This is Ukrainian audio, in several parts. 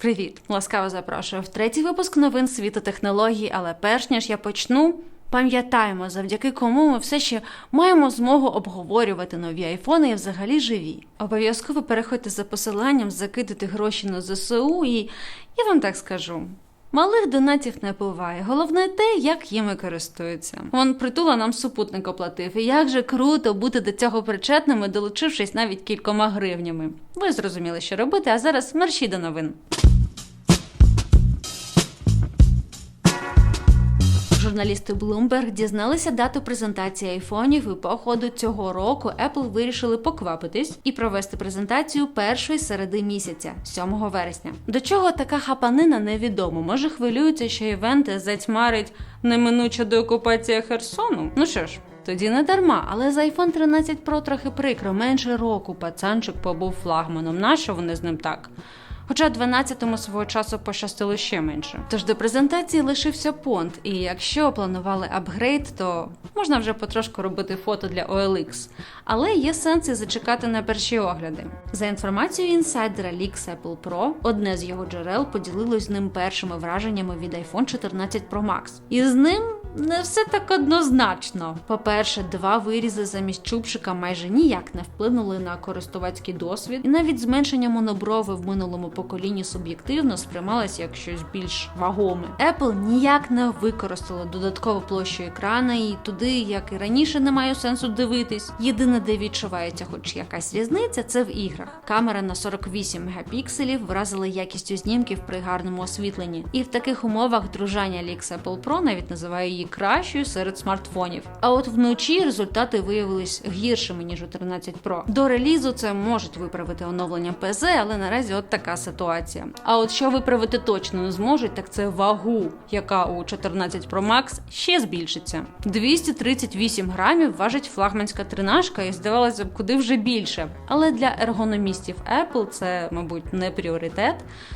Привіт! Ласкаво запрошую в третій випуск новин світу технологій. Але перш ніж я почну, пам'ятаємо, завдяки кому ми все ще маємо змогу обговорювати нові айфони і взагалі живі. Обов'язково переходьте за посиланням, закидати гроші на ЗСУ, і я вам так скажу. Малих донатів не буває. Головне те, як їми користуються. Вон притула нам супутник оплатив. І як же круто бути до цього причетними, долучившись навіть кількома гривнями. Ви зрозуміли, що робити, а зараз мерші до новин. Журналісти Bloomberg дізналися дату презентації айфонів, і по ходу цього року Apple вирішили поквапитись і провести презентацію першої середи місяця, 7 вересня. До чого така хапанина невідомо. Може хвилюються, що івенти затьмарить неминуча деокупація Херсону? Ну що ж. Тоді не дарма, але за iPhone 13 Pro трохи прикро. Менше року пацанчик побув флагманом. Нащо вони з ним так? Хоча 12-му свого часу пощастило ще менше. Тож до презентації лишився понт, і якщо планували апгрейд, то можна вже потрошку робити фото для OLX. Але є сенс і зачекати на перші огляди. За інформацією інсайдера Leaks Apple Pro, одне з його джерел поділилось з ним першими враженнями від iPhone 14 Pro Max. І з ним не все так однозначно. По-перше, два вирізи замість чубчика майже ніяк не вплинули на користувацький досвід, і навіть зменшення моноброви в минулому поколінні суб'єктивно сприймалося як щось більш вагоме. Apple ніяк не використала додаткову площу екрана, і туди, як і раніше, немає сенсу дивитись. Єдине, де відчувається хоч якась різниця, це в іграх. Камера на 48 мегапікселів вразила якістю знімків при гарному освітленні. І в таких умовах дружання Leaks Apple Pro навіть називає її кращою серед смартфонів. А от вночі результати виявились гіршими ніж у 13 Pro. До релізу це можуть виправити оновлення ПЗ, але наразі от така ситуація. А от що виправити точно не зможуть, так це вагу, яка у 14 Pro Max ще збільшиться. 238 грамів важить флагманська тринашка, і здавалося б, куди вже більше. Але для ергономістів Apple це, мабуть, не пріоритет.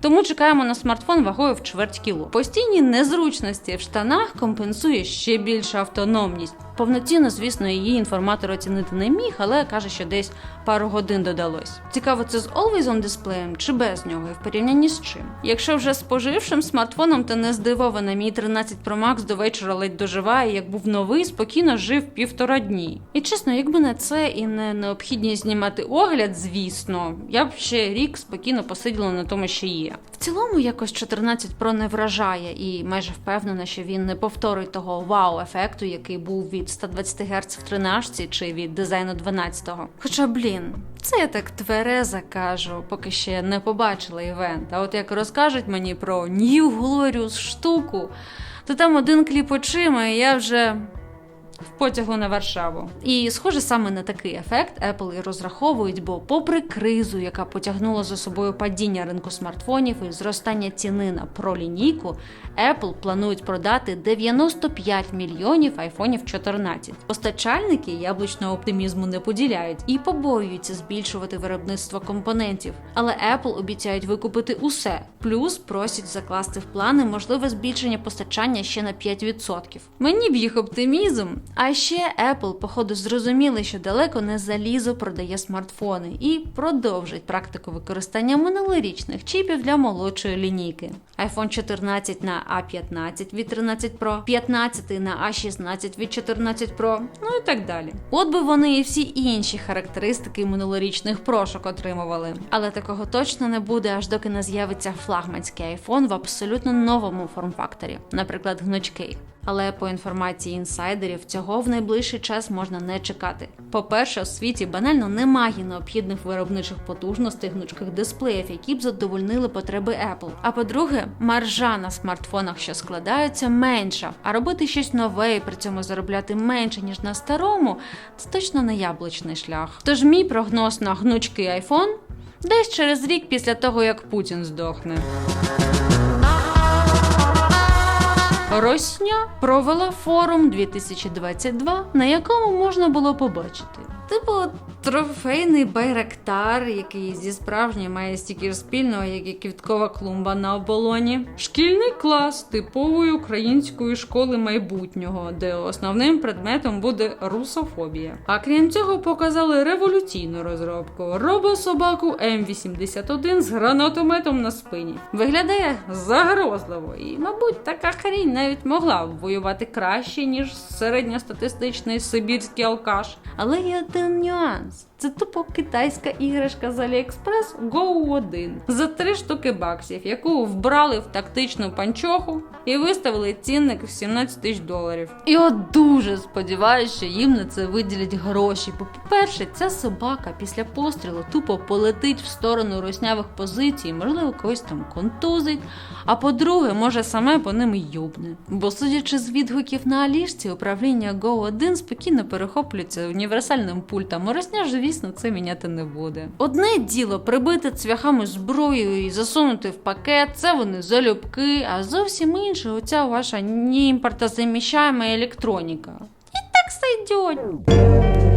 Тому чекаємо на смартфон вагою в чверть кіло. Постійні незручності в штанах компенсує ще більша автономність. Повноцінно, звісно, її інформатор оцінити не міг, але каже, що десь пару годин додалось. Цікаво, це з Always On дисплеєм чи без нього, і в порівнянні з чим. Якщо вже з пожившим смартфоном, то не здивована, мій 13 Pro Max до вечора ледь доживає, як був новий, спокійно жив півтора дні. І чесно, якби не це і не необхідність знімати огляд, звісно, я б ще рік спокійно посиділа на тому, що є. В цілому, якось 14 Pro не вражає, і майже впевнена, що він не повторить того вау-ефекту, який був від 120 Гц в 13 чи від дизайну 12-го. Хоча, блін, це я так твереза кажу, поки ще не побачила івент. А от як розкажуть мені про New Glorious штуку, то там один кліп очима, і я вже в потягу на Варшаву. І схоже саме на такий ефект Apple і розраховують, бо, попри кризу, яка потягнула за собою падіння ринку смартфонів і зростання ціни на пролінійку, Apple планують продати 95 мільйонів айфонів 14. Постачальники яблучного оптимізму не поділяють і побоюються збільшувати виробництво компонентів. Але Apple обіцяють викупити усе, плюс просять закласти в плани можливе збільшення постачання ще на 5%. Мені б їх оптимізм. А ще Apple, походу, зрозуміли, що далеко не залізо продає смартфони і продовжить практику використання минулорічних чіпів для молодшої лінійки. iPhone 14 на A15 від 13 Pro, 15 на A16 від 14 Pro, ну і так далі. От би вони і всі інші характеристики минулорічних прошок отримували. Але такого точно не буде, аж доки не з'явиться флагманський iPhone в абсолютно новому форм-факторі, наприклад, гнучкий. Але по інформації інсайдерів цього в найближчий час можна не чекати. По-перше, у світі банально немає необхідних виробничих потужностей гнучких дисплеїв, які б задовольнили потреби Apple. А по-друге, маржа на смартфонах, що складаються, менша. А робити щось нове і при цьому заробляти менше ніж на старому, це точно не яблучний шлях. Тож мій прогноз на гнучкий iPhone десь через рік після того, як Путін здохне. Росня провела форум 2022, на якому можна було побачити. Типу, Трофейний байрактар, який зі справжнім має стільки ж спільного, як і квіткова клумба на оболоні. Шкільний клас типової української школи майбутнього, де основним предметом буде русофобія. А крім цього, показали революційну розробку робособаку М81 з гранатометом на спині. Виглядає загрозливо, і, мабуть, така хрінь навіть могла б воювати краще, ніж середньостатистичний сибірський алкаш. Але є один нюанс. podcast. Це тупо китайська іграшка з Аліекспрес Go 1 за три штуки баксів, яку вбрали в тактичну панчоху і виставили цінник в 17 тисяч доларів. І от дуже сподіваюся, що їм на це виділять гроші. Бо, по-перше, ця собака після пострілу тупо полетить в сторону руснявих позицій, можливо, когось там контузить. А по-друге, може саме по ним юбне. Бо, судячи з відгуків на Алішці, управління Go 1 спокійно перехоплюється універсальним пультом. Росня ж, звісно, це міняти не буде. Одне діло прибити цвяхами зброю і засунути в пакет, це вони залюбки, а зовсім інше оця ваша неімпортозаміщаема електроніка. І так сойдет.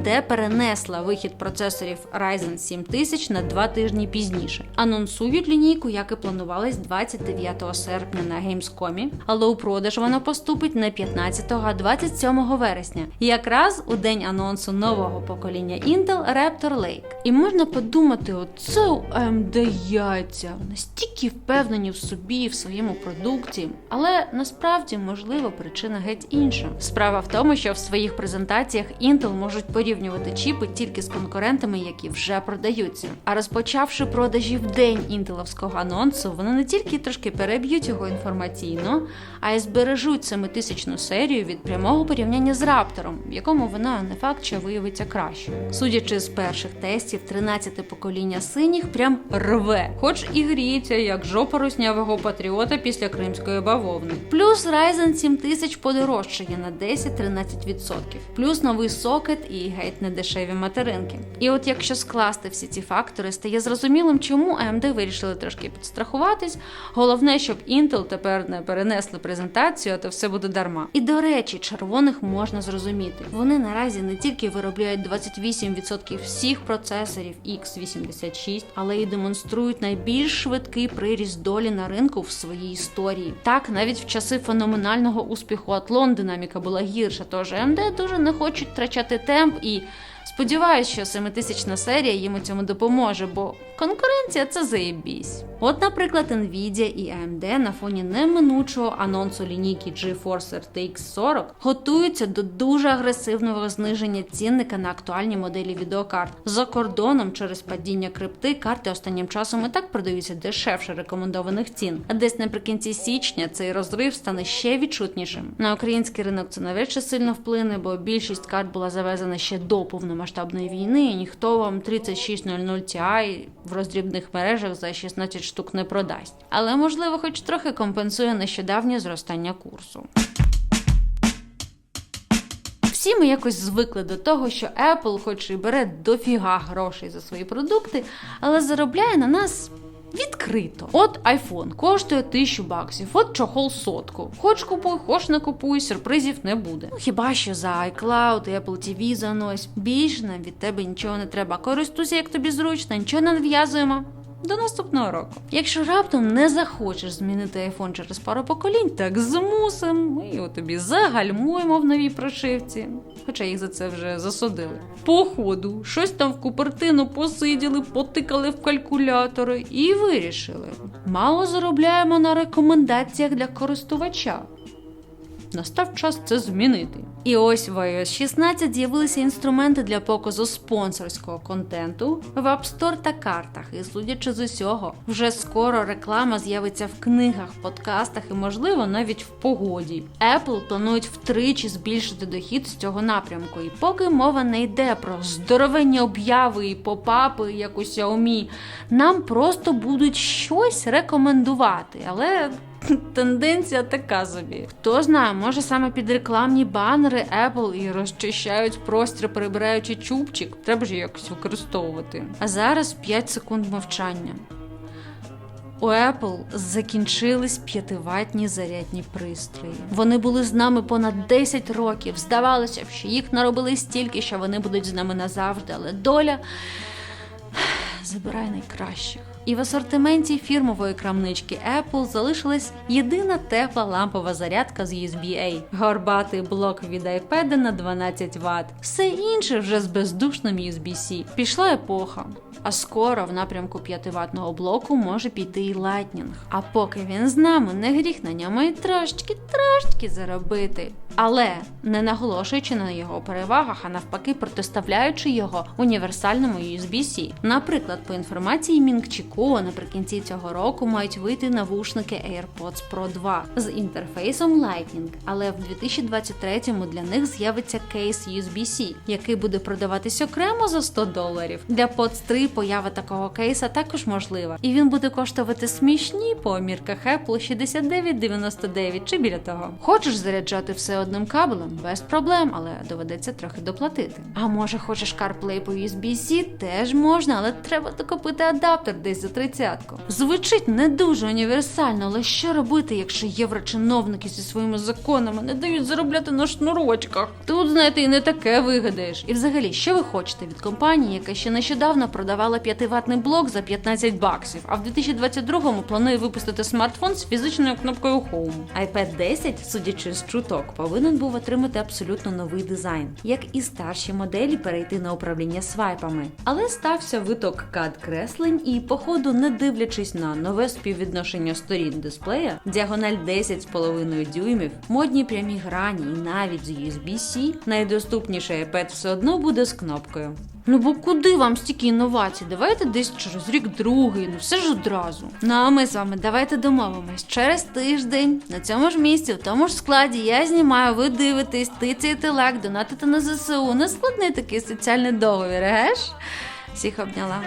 AMD перенесла вихід процесорів Ryzen 7000 на два тижні пізніше. Анонсують лінійку, як і планувалось 29 серпня на Gamescom, але у продаж вона поступить не 15, а 27 вересня, якраз у день анонсу нового покоління Intel Raptor Lake. І можна подумати, оце у AMD яйця настільки впевнені в собі в своєму продукті, але насправді можливо причина геть інша. Справа в тому, що в своїх презентаціях Intel можуть порівнювати чіпи тільки з конкурентами, які вже продаються. А розпочавши продажі в день інтеловського анонсу, вони не тільки трошки переб'ють його інформаційно, а й збережуть семитисячну серію від прямого порівняння з раптором, в якому вона не факт, що виявиться краще. Судячи з перших тестів, 13 покоління синіх прям рве, хоч і гріється, як жопа руснявого патріота після кримської бавовни. Плюс Ryzen 7000 подорожчає на 10-13%, плюс новий сокет і геть недешеві материнки. І от якщо скласти всі ці фактори, стає зрозумілим, чому AMD вирішили трошки підстрахуватись. Головне, щоб Intel тепер не перенесли презентацію, а то все буде дарма. І до речі, червоних можна зрозуміти. Вони наразі не тільки виробляють 28% всіх процесорів x86, але й демонструють найбільш швидкий приріст долі на ринку в своїй історії. Так, навіть в часи феноменального успіху Атлон динаміка була гірша, тож AMD дуже не хочуть втрачати темп і. ที่ Сподіваюсь, що семитисячна серія їм у цьому допоможе, бо конкуренція це заєбісь. От, наприклад, Nvidia і AMD на фоні неминучого анонсу лінійки GeForce RTX 40 готуються до дуже агресивного зниження цінника на актуальні моделі відеокарт. За кордоном через падіння крипти карти останнім часом і так продаються дешевше рекомендованих цін. А десь наприкінці січня цей розрив стане ще відчутнішим. На український ринок це навряд чи сильно вплине, бо більшість карт була завезена ще до повномасштабної війни, і ніхто вам 3600 Ti в роздрібних мережах за 16 штук не продасть. Але можливо, хоч трохи компенсує нещодавнє зростання курсу. Всі ми якось звикли до того, що Apple, хоч і бере дофіга грошей за свої продукти, але заробляє на нас. Відкрито. От айфон коштує тисячу баксів, от чохол сотку. Хоч купуй, хоч не купуй, сюрпризів не буде. Ну хіба що за iCloud Apple TV занось. Більше нам від тебе нічого не треба. Користуйся, як тобі зручно, нічого не нав'язуємо. До наступного року. Якщо раптом не захочеш змінити iPhone через пару поколінь, так змусим. Ми його тобі загальмуємо в новій прошивці. Хоча їх за це вже засудили. Походу, щось там в Купертину посиділи, потикали в калькулятори і вирішили. Мало заробляємо на рекомендаціях для користувача. Настав час це змінити. І ось в iOS 16 з'явилися інструменти для показу спонсорського контенту в App Store та картах. І судячи з усього, вже скоро реклама з'явиться в книгах, подкастах і, можливо, навіть в погоді. Apple планують втричі збільшити дохід з цього напрямку. І поки мова не йде про здоровенні обяви і попапи, як у Xiaomi, нам просто будуть щось рекомендувати. Але Тенденція така собі. Хто знає, може саме під рекламні банери Apple і розчищають простір, прибираючи чубчик. Треба ж якось використовувати. А зараз 5 секунд мовчання. У Apple закінчились п'ятиватні зарядні пристрої. Вони були з нами понад 10 років. Здавалося що їх наробили стільки, що вони будуть з нами назавжди, але доля забирає найкращих. І в асортименті фірмової крамнички Apple залишилась єдина тепла лампова зарядка з USB-A, горбатий блок від iPad на 12 Вт. Все інше вже з бездушним USB-C. Пішла епоха. А скоро в напрямку 5-ваттного блоку може піти і Lightning. А поки він з нами, не гріх на ньому і трошечки, трошечки заробити. Але не наголошуючи на його перевагах, а навпаки, протиставляючи його універсальному USB-C. Наприклад, по інформації Мінкчіку, наприкінці цього року мають вийти навушники AirPods Pro 2 з інтерфейсом Lightning, але в 2023-му для них з'явиться кейс USB-C, який буде продаватись окремо за 100 доларів. Для Pods 3 поява такого кейса також можлива, і він буде коштувати смішні по мірках Apple 69,99 чи біля того. Хочеш заряджати все одним кабелем? Без проблем, але доведеться трохи доплатити. А може хочеш CarPlay по USB-C? Теж можна, але треба докупити адаптер десь за тридцятку. Звучить не дуже універсально, але що робити, якщо єврочиновники зі своїми законами не дають заробляти на шнурочках? Тут, знаєте, і не таке вигадаєш. І взагалі, що ви хочете від компанії, яка ще нещодавно продавала 5-ваттний блок за 15 баксів, а в 2022-му планує випустити смартфон з фізичною кнопкою Home. iPad 10, судячи з чуток, повинен був отримати абсолютно новий дизайн, як і старші моделі перейти на управління свайпами. Але стався виток кад креслень, і, походу, не дивлячись на нове співвідношення сторін дисплея, діагональ 10,5 дюймів, модні прямі грані і навіть з USB-C, найдоступніший iPad все одно буде з кнопкою. Ну бо куди вам стільки інновацій? Давайте десь через рік другий, ну все ж одразу. Ну а ми з вами давайте домовимось. Через тиждень на цьому ж місці, в тому ж складі я знімаю, ви дивитесь, тицяєте лайк, донатите на ЗСУ. Нескладний такий соціальний договір, геш? Всіх обняла.